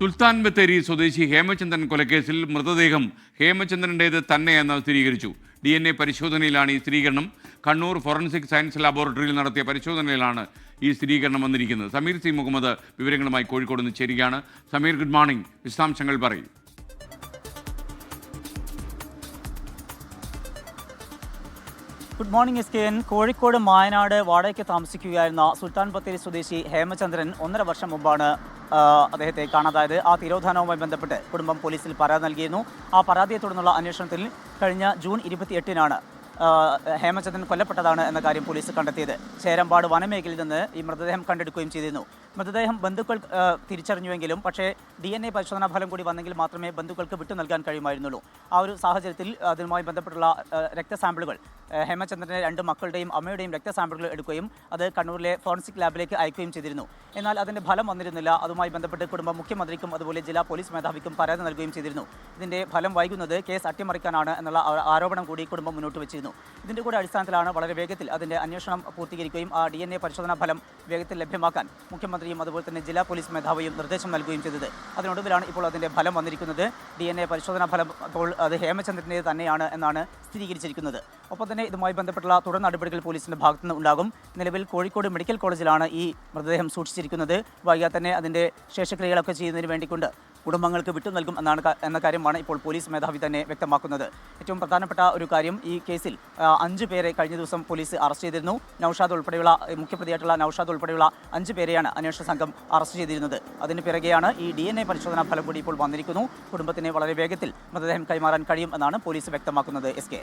സുൽത്താൻ ബത്തേരി സ്വദേശി ഹേമചന്ദ്രൻ കൊലക്കേസിൽ മൃതദേഹം ഹേമചന്ദ്രന്റേത് തന്നെയെന്ന് സ്ഥിരീകരിച്ചു. ഡി എൻ എ പരിശോധനയിലാണ് ഈ സ്ഥിരീകരണം. കണ്ണൂർ ഫോറൻസിക് സയൻസ് ലാബോറട്ടറിയിൽ നടത്തിയ പരിശോധനയിലാണ് ഈ സ്ഥിരീകരണം വന്നിരിക്കുന്നത്. സമീർ സി മുഹമ്മദ് വിവരങ്ങളുമായി കോഴിക്കോട് നിന്ന് ചേരുകയാണ്. Sameer good morning. വിശദാംശങ്ങൾ പറയും. Good morning S K N Kozhikode Mayanad വാടകയ്ക്ക് താമസിക്കുകയായിരുന്ന സുൽത്താൻ ബത്തേരി സ്വദേശി ഹേമചന്ദ്രൻ ഒന്നര വർഷം മുമ്പാണ് അദ്ദേഹത്തെ കാണാതായത്. ആ തിരോധാനവുമായി ബന്ധപ്പെട്ട് കുടുംബം പോലീസിൽ പരാതി നൽകിയിരുന്നു. ആ പരാതിയെ തുടർന്നുള്ള അന്വേഷണത്തിൽ കഴിഞ്ഞ ജൂൺ ഇരുപത്തിയെട്ടിനാണ് ഹേമചന്ദ്രൻ കൊല്ലപ്പെട്ടതാണ് എന്ന കാര്യം പോലീസ് കണ്ടെത്തിയത്. ചേരമ്പാട് വനമേഖലയിൽ നിന്ന് ഈ മൃതദേഹം കണ്ടെടുക്കുകയും ചെയ്തിരുന്നു. മൃതദേഹം ബന്ധുക്കൾ തിരിച്ചറിഞ്ഞുവെങ്കിലും പക്ഷേ ഡി എൻ എ പരിശോധനാ ഫലം കൂടി വന്നെങ്കിൽ മാത്രമേ ബന്ധുക്കൾക്ക് വിട്ടു നൽകാൻ കഴിയുമായിരുന്നുള്ളൂ. ആ ഒരു സാഹചര്യത്തിൽ അതുമായി ബന്ധപ്പെട്ടുള്ള രക്തസാമ്പിളുകൾ ഹേമചന്ദ്രന്റെ രണ്ട് മക്കളുടെയും അമ്മയുടെയും രക്തസാമ്പിളുകൾ എടുക്കുകയും അത് കണ്ണൂരിലെ ഫോറൻസിക് ലാബിലേക്ക് അയക്കുകയും ചെയ്തിരുന്നു. എന്നാൽ അതിന്റെ ഫലം വന്നിരുന്നില്ല. അതുമായി ബന്ധപ്പെട്ട് കുടുംബം മുഖ്യമന്ത്രിക്കും അതുപോലെ ജില്ലാ പോലീസ് മേധാവിക്കും പരാതി നൽകുകയും ചെയ്തിരുന്നു. ഇതിന്റെ ഫലം വൈകുന്നത് കേസ് അട്ടിമറിക്കാനാണ് എന്നുള്ള ആരോപണം കൂടി കുടുംബം മുന്നോട്ട് വെച്ചിരുന്നു. ഇതിന്റെ കൂടെ അടിസ്ഥാനത്തിലാണ് വളരെ വേഗത്തിൽ അതിന്റെ അന്വേഷണം പൂർത്തീകരിക്കുകയും ആ ഡി എൻ എ പരിശോധനാ ഫലം വേഗത്തിൽ ലഭ്യമാക്കാൻ മുഖ്യമന്ത്രിയും അതുപോലെ തന്നെ ജില്ലാ പോലീസ് മേധാവിയും നിർദ്ദേശം നൽകുകയും ചെയ്തത്. അതിനൊടുവിലാണ് ഇപ്പോൾ അതിന്റെ ഫലം വന്നിരിക്കുന്നത്. ഡി എൻ എ പരിശോധനാ ഫലം അപ്പോൾ അത് ഹേമചന്ദ്രന്റെ തന്നെയാണ് എന്നാണ് സ്ഥിരീകരിച്ചിരിക്കുന്നത്. ഒപ്പം തന്നെ ഇതുമായി ബന്ധപ്പെട്ടുള്ള തുടർ നടപടികൾ പോലീസിന്റെ ഭാഗത്തു നിന്ന് ഉണ്ടാകും. നിലവിൽ കോഴിക്കോട് മെഡിക്കൽ കോളേജിലാണ് ഈ മൃതദേഹം സൂക്ഷിച്ചിരിക്കുന്നത്. വൈകാതെ തന്നെ അതിന്റെ ശേഷക്രിയകളൊക്കെ ചെയ്യുന്നതിന് വേണ്ടിക്കൊണ്ട് കുടുംബങ്ങൾക്ക് വിട്ടു നൽകും എന്നാണ് എന്ന കാര്യമാണ് ഇപ്പോൾ പോലീസ് മേധാവി തന്നെ വ്യക്തമാക്കുന്നത്. ഏറ്റവും പ്രധാനപ്പെട്ട ഒരു കാര്യം ഈ കേസിൽ അഞ്ച് പേരെ കഴിഞ്ഞ ദിവസം പോലീസ് അറസ്റ്റ് ചെയ്തിരുന്നു. നൌഷാദ് ഉൾപ്പെടെയുള്ള മുഖ്യപ്രതിയായിട്ടുള്ള നൌഷാദ് ഉൾപ്പെടെയുള്ള അഞ്ച് പേരെയാണ് അന്വേഷണ സംഘം അറസ്റ്റ് ചെയ്തിരുന്നത്. അതിന് പിറകെയാണ് ഈ ഡി എൻ എ പരിശോധനാ ഫലം കൂടി ഇപ്പോൾ വന്നിരിക്കുന്നു. കുടുംബത്തിന് വളരെ വേഗത്തിൽ മൃതദേഹം കൈമാറാൻ കഴിയും എന്നാണ് പോലീസ് വ്യക്തമാക്കുന്നത്. S K